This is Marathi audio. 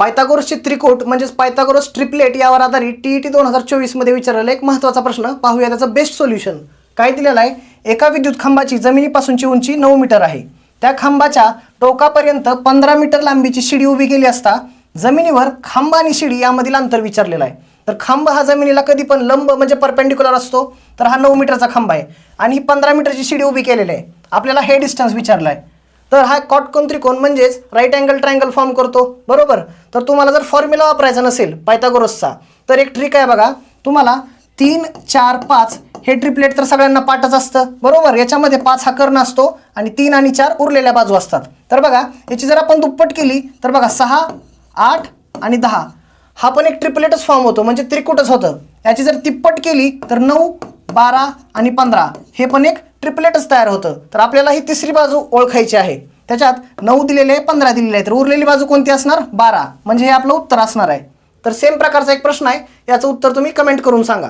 पायथागोरसचे त्रिकोट म्हणजेच पायथागोरस ट्रिपलेट यावर आधारित टी ई टी दोन हजार चोवीसमध्ये विचारलेला एक महत्त्वाचा प्रश्न. पाहूया त्याचं बेस्ट सोल्युशन काय दिलेलं आहे एका विद्युत खांबाची जमिनीपासूनची उंची नऊ मीटर आहे. त्या खांबाच्या टोकापर्यंत पंधरा मीटर लांबीची शिडी उभी केली असता जमिनीवर खांब आणि शिडी यामधील अंतर विचारलेलं आहे. तर खांब हा जमिनीला कधी पण लंब म्हणजे परपेंडिक्युलर असतो तर हा नऊ मीटरचा खांब आहे. आणि ही पंधरा मीटरची शिडी उभी केलेली आहे. आपल्याला हे डिस्टन्स विचारलं आहे तर हा कॉटकोन त्रिकोण म्हणजेच राईट अँगल ट्रायंगल फॉर्म करतो. बरोबर? तर तुम्हाला जर फॉर्म्युला वापरायचा नसेल पायथागोरसचा तर एक ट्रिक आहे बघा. तुम्हाला तीन चार पाच हे ट्रिपलेट तर सगळ्यांना पाठच असतं. बरोबर? याच्यामध्ये पाच हा कर्ण असतो आणि तीन आणि चार उरलेल्या बाजू असतात. तर बघा याची जर आपण दुप्पट केली तर बघा सहा आठ आणि दहा. हा पण एक ट्रिपलेटच फॉर्म होतो म्हणजे त्रिकुटच होतं. याची जर तिप्पट केली तर नऊ बारा आणि पंधरा. हे पण एक ट्रिपलेटच तयार होतं. तर आपल्याला ही तिसरी बाजू ओळखायची आहे. त्याच्यात नऊ दिलेले आहे पंधरा दिलेले आहे तर उरलेली बाजू कोणती असणार? बारा. म्हणजे हे आपलं उत्तर असणार आहे. तर सेम प्रकारचा एक प्रश्न आहे. याचं उत्तर तुम्ही कमेंट करून सांगा.